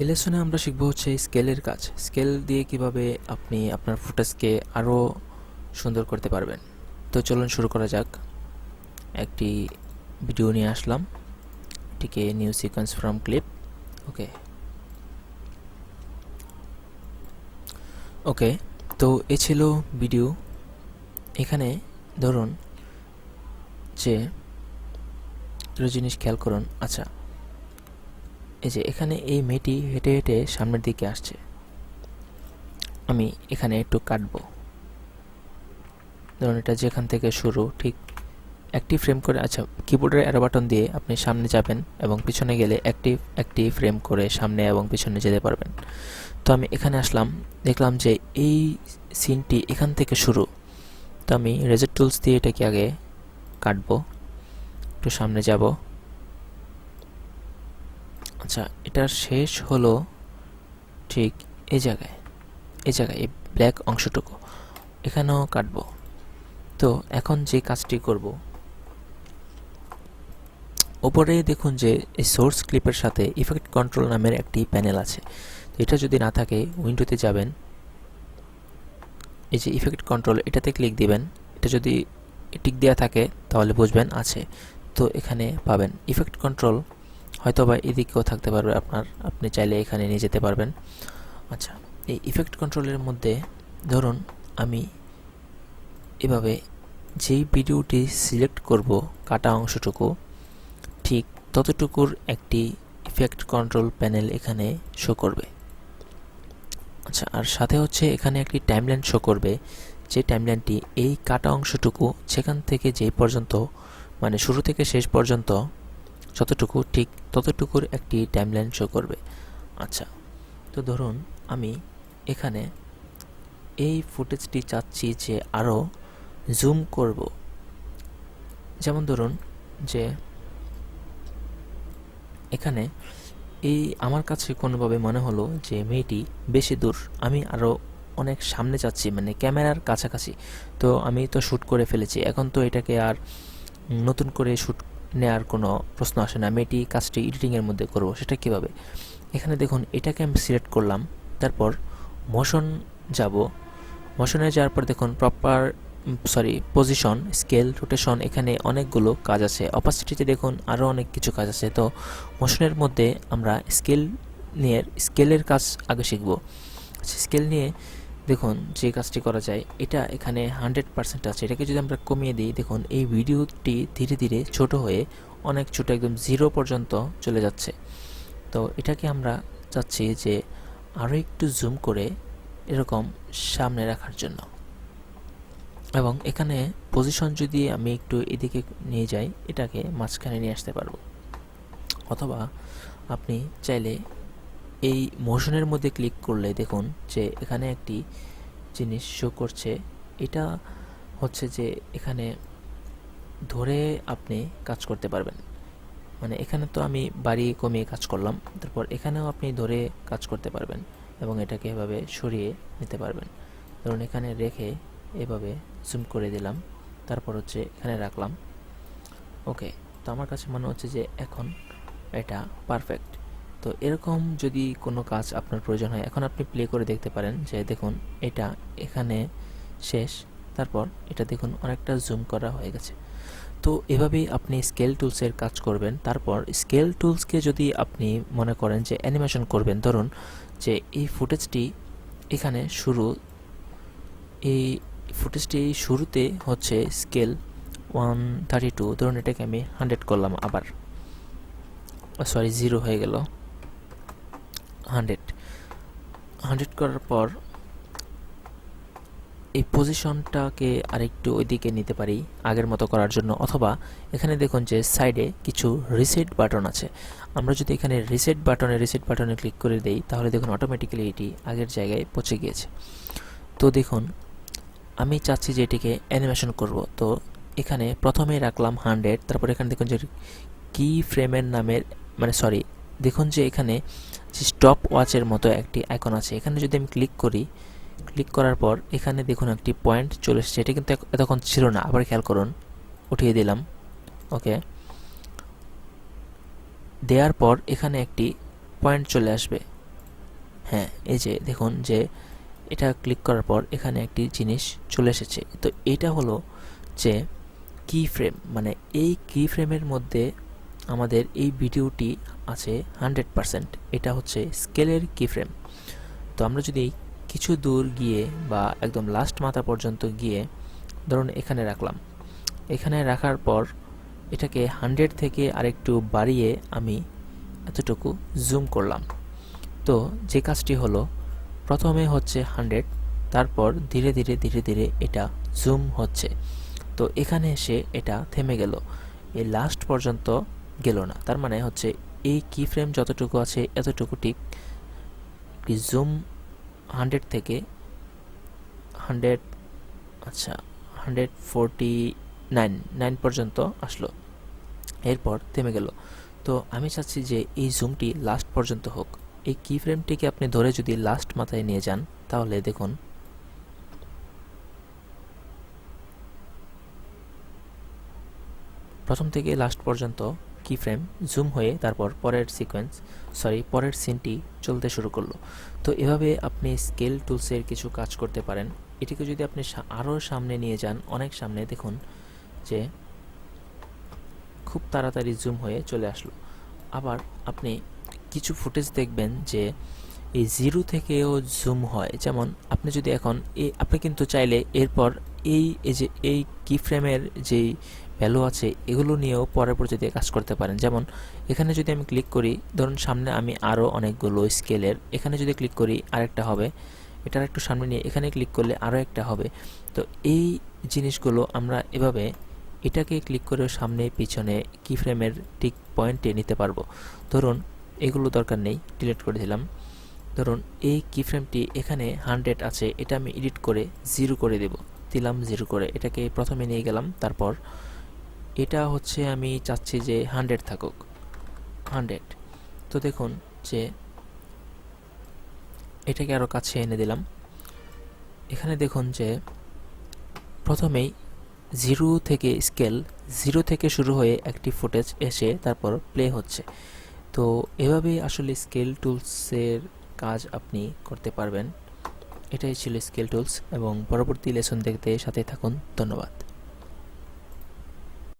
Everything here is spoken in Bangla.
এই লেসনে আমরা শিখব হচ্ছে স্কেলের কাজ। স্কেল দিয়ে কীভাবে আপনি আপনার ফুটেজকে আরও সুন্দর করতে পারবেন। তো চলুন শুরু করা যাক। একটি ভিডিও নিয়ে আসলাম। এটিকে new sequence from clip okay okay তো এ ছিল ভিডিও এখানে ধরুন যে, দুটো জিনিস খেয়াল করুন। আচ্ছা এই যে এখানে এই মেয়েটি হেঁটে হেঁটে সামনের দিকে আসছে। আমি এখানে একটু কাটবো। ধরুন এটা যেখান থেকে শুরু, ঠিক একটি ফ্রেম করে আচ্ছা কিবোর্ডের অ্যারো বাটন দিয়ে আপনি সামনে যাবেন এবং পিছনে গেলে একটি একটি ফ্রেম করে সামনে এবং পিছনে যেতে পারবেন। তো আমি এখানে আসলাম, দেখলাম যে এই সিনটি এখান থেকে শুরু। তো আমি রেজেট টুলস দিয়ে এটাকে আগে কাটবো, একটু সামনে যাব। আচ্ছা এটার শেষ হলো ঠিক এই জায়গায় এই জায়গায়, এই ব্ল্যাক অংশটুকু। এখানেও কাটবো। তো এখন যে কাজটি করব ওপরে দেখুন যে এই সোর্স ক্লিপের সাথে ইফেক্ট কন্ট্রোল নামের একটি প্যানেল আছে। তো এটা যদি না থাকে উইন্ডোতে যাবেন, এই যে ইফেক্ট কন্ট্রোল এটাতে ক্লিক দিবেন। এটা যদি টিক দেওয়া থাকে, তাহলে বুঝবেন আছে। তো এখানে পাবেন ইফেক্ট কন্ট্রোল হয়তো বা এদিকেও থাকতে পারবে আপনার। আপনি চাইলে এখানে নিয়ে যেতে পারবেন। আচ্ছা এই ইফেক্ট কন্ট্রোলের মধ্যে ধরুন আমি এভাবে যেই ভিডিওটি সিলেক্ট করব কাটা অংশটুকু, ঠিক ততটুকুর একটি ইফেক্ট কন্ট্রোল প্যানেল এখানে শো করবে। আচ্ছা আর সাথে হচ্ছে এখানে একটি টাইমলাইন শো করবে, যে টাইমলাইনটি এই কাটা অংশটুকু সেখান থেকে যেই পর্যন্ত মানে শুরু থেকে শেষ পর্যন্ত যতটুকু ঠিক ততটুকুর একটি টাইমলাইন শো করবে। আচ্ছা তো ধরুন আমি এখানে এই ফুটেজটি চাচ্ছি যে আরও জুম করব। যেমন ধরুন যে এখানে এই আমার কাছে কোনোভাবে মনে হলো যে মেয়েটি বেশি দূর, আমি আরও অনেক সামনে যাচ্ছি মানে ক্যামেরার কাছাকাছি। তো আমি তো শ্যুট করে ফেলেছি, এখন তো এটাকে আর নতুন করে শ্যুট নেওয়ার কোনো প্রশ্ন আসে না। আমি এটি কাজটি এডিটিংয়ের মধ্যে করব। সেটা কীভাবে? এখানে দেখুন, এটাকে আমি সিলেক্ট করলাম। তারপর মোশন যাব। মোশনে যাওয়ার পর দেখুন proper sorry position scale rotation এখানে অনেকগুলো কাজ আছে। অপাসিটিতে দেখুন আরও অনেক কিছু কাজ আছে। তো মোশনের মধ্যে আমরা স্কেল নিয়ে স্কেলের কাজ আগে শিখব। স্কেল নিয়ে দেখুন যে কাজটি করা যায়, এটা এখানে হান্ড্রেড পার্সেন্ট আছে। এটাকে যদি আমরা কমিয়ে দিই, দেখুন এই ভিডিওটি ধীরে ধীরে ছোট হয়ে অনেক ছোট, একদম জিরো পর্যন্ত চলে যাচ্ছে। তো এটাকে আমরা চাচ্ছি যে আরও একটু জুম করে এরকম সামনে রাখার জন্য। এবং এখানে পজিশন যদি আমি একটু এদিকে নিয়ে যাই, এটাকে মাঝখানে নিয়ে আসতে পারব। অথবা আপনি চাইলে এই মোশনের মধ্যে ক্লিক করলে দেখুন যে এখানে একটি জিনিস শো করছে। এটা হচ্ছে যে এখানে ধরে আপনি কাজ করতে পারবেন। মানে এখানে তো আমি বাড়ি কমিয়ে কাজ করলাম, তারপর এখানেও আপনি ধরে কাজ করতে পারবেন এবং এটাকে এভাবে সরিয়ে নিতে পারবেন। ধরুন এখানে রেখে এভাবে জুম করে দিলাম, তারপর হচ্ছে এখানে রাখলাম। ওকে তো আমার কাছে মনে হচ্ছে যে এখন এটা পারফেক্ট তো এরকম যদি কোনো কাজ আপনার প্রয়োজন হয়, এখন আপনি প্লে করে দেখতে পারেন যে দেখুন এটা এখানে শেষ, তারপর এটা দেখুন অনেকটা জুম করা হয়ে গেছে। তো এভাবেই আপনি স্কেল টুলসের কাজ করবেন। তারপর স্কেল টুলসকে যদি আপনি মনে করেন যে অ্যানিমেশন করবেন, ধরুন যে এই ফুটেজটি এখানে শুরু, এই ফুটেজটি শুরুতে হচ্ছে স্কেল ওয়ান থার্টি টু ধরুন এটাকে আমি হান্ড্রেড করলাম আবার সরি জিরো হয়ে গেল। হান্ড্রেড। হান্ড্রেড করার পর এই পজিশনটাকে আরেকটু ওইদিকে নিতে পারি আগের মতো করার জন্য, অথবা এখানে দেখুন যে সাইডে কিছু রিসেট বাটন আছে। আমরা যদি এখানে রিসেট বাটনে রিসেট বাটনে ক্লিক করে দেই, তাহলে দেখুন অটোমেটিক্যালি এটি আগের জায়গায় পৌঁছে গিয়েছে। তো দেখুন, আমি চাচ্ছি যে এটিকে অ্যানিমেশন করব। তো এখানে প্রথমে রাখলাম হান্ড্রেড, তারপর এখানে দেখুন যে কি ফ্রেমের নামের মানে সরি দেখুন যে এখানে যে স্টপ ওয়াচের মতো একটি আইকন আছে। এখানে যদি আমি ক্লিক করি ক্লিক করার পর এখানে দেখুন একটি পয়েন্ট চলে এসেছে। এটা কিন্তু এতক্ষণ ছিল না। আবার খেয়াল করুন, উঠিয়ে দিলাম। ওকে। দেওয়ার পর এখানে একটি পয়েন্ট চলে আসবে। হ্যাঁ এই যে দেখুন যে এটা ক্লিক করার পর এখানে একটি জিনিস চলে এসেছে। তো এটা হলো যে কি ফ্রেম মানে এই কি ফ্রেমের মধ্যে আমাদের এই ভিডিওটি আছে হান্ড্রেড পারসেন্ট। এটা হচ্ছে স্কেলের কি ফ্রেম তো আমরা যদি কিছু দূর গিয়ে বা একদম লাস্ট মাথা পর্যন্ত গিয়ে ধরুন এখানে রাখলাম। এখানে রাখার পর এটাকে হান্ড্রেড থেকে আরেকটু বাড়িয়ে আমি এতটুকু জুম করলাম। তো যে কাজটি হলো, প্রথমে হচ্ছে হান্ড্রেড, তারপর ধীরে ধীরে ধীরে ধীরে এটা জুম হচ্ছে। তো এখানে এসে এটা থেমে গেল। এই লাস্ট পর্যন্ত গেল না। তার মানে হচ্ছে এই কি ফ্রেম যতটুকু আছে, এতটুকু ঠিক। জুম হান্ড্রেড থেকে হান্ড্রেড আচ্ছা হান্ড্রেড ফোরটি নাইন নাইন পর্যন্ত আসলো। এরপর থেমে গেল। তো আমি চাচ্ছি যে এই জুমটি লাস্ট পর্যন্ত হোক। এই কি ফ্রেমটিকে আপনি ধরে যদি লাস্ট মাথায় নিয়ে যান, তাহলে দেখুন। প্রথম থেকে লাস্ট পর্যন্ত কি জুম হয়ে তারপর পরের সিকোয়েন্স সরি পরের সিনটি চলতে শুরু করল। তো এভাবে আপনি স্কেল টুলসের কিছু কাজ করতে পারেন। এটিকে যদি আপনি আরও সামনে নিয়ে যান, অনেক সামনে দেখুন যে খুব তাড়াতাড়ি জুম হয়ে চলে আসলো। আবার আপনি কিছু ফুটেজ দেখবেন যে এই জিরো থেকেও জুম হয়। যেমন আপনি যদি এখন এই আপনি কিন্তু চাইলে এরপর এই যে, এই কি ফ্রেমের যেই ভ্যালু আছে, এগুলো নিয়েও পরবর্তীতে কাজ করতে পারেন। যেমন, এখানে যদি আমি ক্লিক করি, ধরুন সামনে আমি আরও অনেকগুলো স্কেলের এখানে যদি ক্লিক করি, আরেকটা হবে। এটার একটু সামনে নিয়ে এখানে ক্লিক করলে আরও একটা হবে। তো এই জিনিসগুলো আমরা এভাবে এটাকে ক্লিক করে সামনে, পিছনে কি ফ্রেমের ঠিক পয়েন্টে নিতে পারব। ধরুন, এগুলো দরকার নেই ডিলিট করে দিলাম। ধরুন, এই কি ফ্রেমটি এখানে হান্ড্রেড আছে, এটা আমি এডিট করে জিরো করে দেব। দিলাম জিরো করে, এটাকে প্রথমে নিয়ে গেলাম, তারপর এটা হচ্ছে আমি চাচ্ছি যে হান্ড্রেড থাকুক। হান্ড্রেড। তো দেখুন যে এটাকে আরও কাছে এনে দিলাম। এখানে দেখুন যে প্রথমেই জিরো থেকে স্কেল জিরো থেকে শুরু হয়ে একটি ফুটেজ এসে তারপর প্লে হচ্ছে। তো এভাবেই আসলে স্কেল টুলসের কাজ আপনি করতে পারবেন। এটাই ছিল স্কেল টুলস এবং পরবর্তী লেসন দেখতে সাথে থাকুন। ধন্যবাদ।